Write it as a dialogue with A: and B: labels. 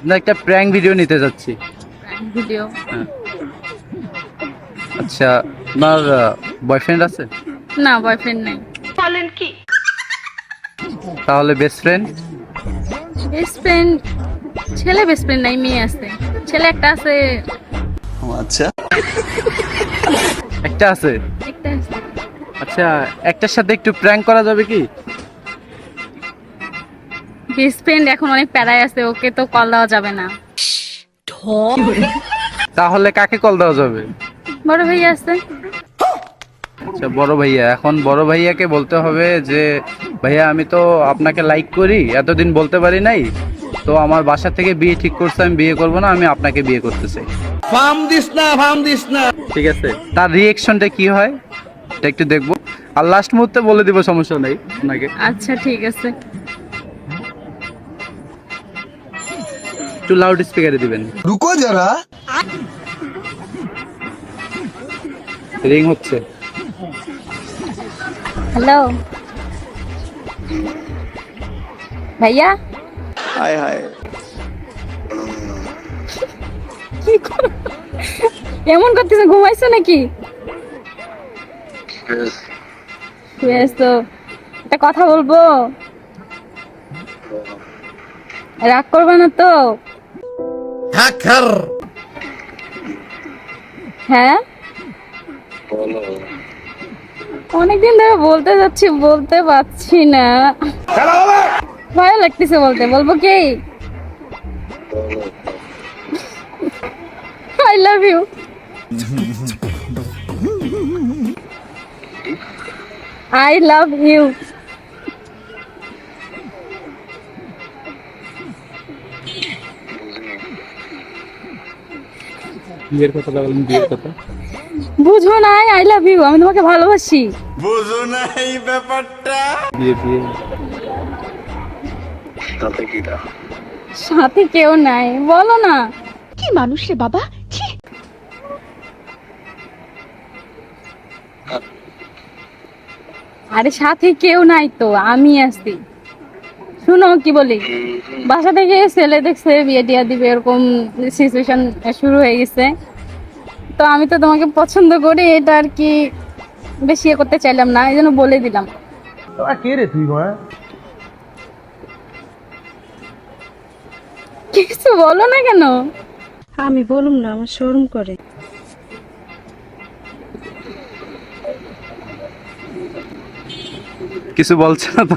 A: আপনার একটা prank video নিতে যাচ্ছি।
B: ভিডিও
A: আচ্ছা আপনার বয়ফ্রেন্ড আছে?
B: না বয়ফ্রেন্ড নাই।
A: তাহলে বেস্ট ফ্রেন্ড
B: বেস্ট ফ্রেন্ড ছেলে বেস্ট ফ্রেন্ড নাই মেয়ে আছে। ছেলে একটা আছে। আচ্ছা।
A: একটা আছে?
B: একটা আছে।
A: আচ্ছা একটার সাথে একটু প্র্যাঙ্ক করা যাবে কি?
B: বেস্ট ফ্রেন্ড এখন অনেক প্যারায় আছে ওকে তো কল দেওয়া যাবে না।
A: তাহলে কাকে কল দেওয়া যাবে?
B: বড় ভাই আছে।
A: আচ্ছা বড় ভাইয়া এখন বড় ভাইয়াকে বলতে হবে যে ভাইয়া আমি তো আপনাকে লাইক করি এতদিন বলতে পারি নাই তো আমার বাসা থেকে বিয়ে ঠিক করছে আমি বিয়ে করব না আমি আপনাকে বিয়ে করতে চাই।
C: ফার্ম দিস না ফার্ম দিস না।
A: ঠিক আছে তার রিয়েকশনটা কি হয়? এটা একটু দেখব। আর লাস্ট মুহূর্তে বলে দিব সমস্যা নেই আপনাকে।
B: আচ্ছা ঠিক আছে।
A: একটু লাউড স্পিকারে দিবেন।
C: রুকো যারা।
A: রিং হচ্ছে।
B: হ্যালো। ভাইয়া?
C: হায় হায়।
B: কি এমন করতেছে ঘুমাইছো নাকি? শুয়ে আসতো একটা কথা বলব। রাগ করবে না তো?
C: হ্যাকার
B: হ্যাঁ? অনেকদিন ধরে বলতে যাচ্ছি বলতে পারছি না। ভয় লাগতেছে বলতে বলব কি? I love you I love you
A: বিয়ের কথা বলেন বিয়ের কথা।
B: বুঝো নাই আই লাভ ইউ আমি তোমাকে ভালোবাসি।
C: বুঝো না এই ব্যাপারটা।
A: বিয়ে বিয়ে।
B: সাথে কেউ নাই বলো না।
D: কি মানুষ রে বাবা ছি।
B: আরে সাথে কেউ নাই তো আমি আছি। শুনো কি বলি? বাসা থেকে ছেলে দেখছে বিয়ে টিয়া দিবে এরকম সিচুয়েশন শুরু হয়ে গেছে। তো আমি তো তোমাকে পছন্দ করি এটা আর কি বেশি ইয়ে করতে চাইলাম না এই জন্য বলে দিলাম।
C: কে রে তুই মা?
B: কিছু বলো না কেন?
D: আমি বলুম না আমার শরম করে।
A: কিছু বলছে না তো?